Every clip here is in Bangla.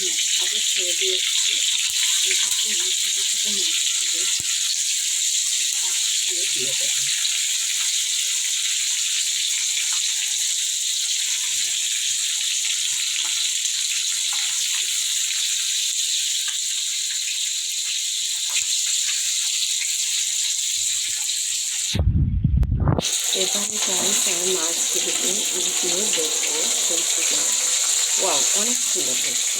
আগে ছেড়ে দিয়েছি এটাকে আমি ছোটো ছোটো মাছগুলো দিয়ে দিয়ে দেবো এবারে গাইস আমি মাছগুলোকে উল্টিয়ে দেখব হয়েছে কিনা ওয়াও অনেক সুন্দর হয়েছে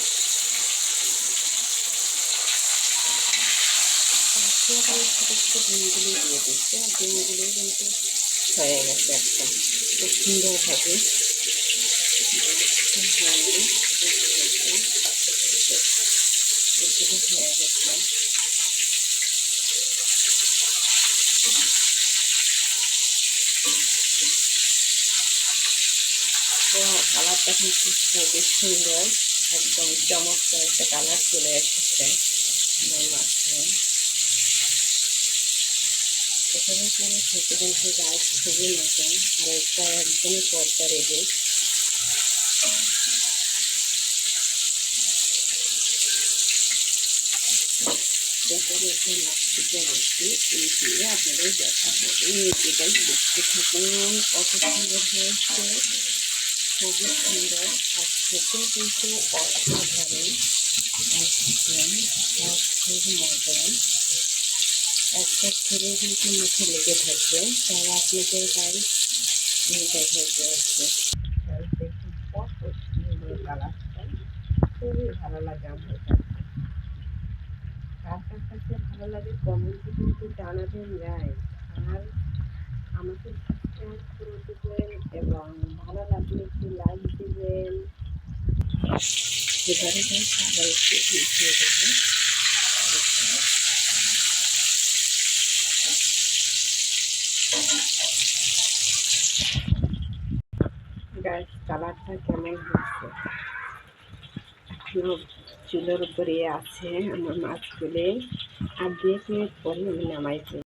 আবার ছোটো ছোটো ডিমগুলো দিয়ে দিচ্ছে। আর ডিমগুলো কিন্তু হয়ে গেছে একদম খুব সুন্দরভাবে। হয়ে গেছে। কালারটা কিন্তু খুবই সুন্দর। একদম চমৎকার একটা কালার চলে এসেছে। আমার মাছে এখানে কিন্তু খেতে কিন্তু গাছ খুবই মতন আর এটা একদমই পর্দা তারপরে এই আপনাদের দেখাবো। এই দেখতে থাকুন সুন্দর হয়েছে। খুবই সুন্দর, আর কিন্তু একদম একটা খেলে কিন্তু মুখে লেগে থাকবে, তাই আপনাদের গাড়ি দেখে আছে দেখুন কত কালারটা খুবই ভালো লাগে আমার কাছে। কাছে ভালো লাগে কমেন্টে কিন্তু জানাবেন যায় আর আমাকে সাবস্ক্রাইব করে দেবেন এবং ভালো লাগলে একটু লাইক দেবেন। এবারে তাই সবাইকে উঠিয়ে দেবো। গাছ, কালারটা কেমন হচ্ছে এখনও চুলোর উপরে আছে আমার মাছগুলো। আর দিয়ে পরে আমি নামাই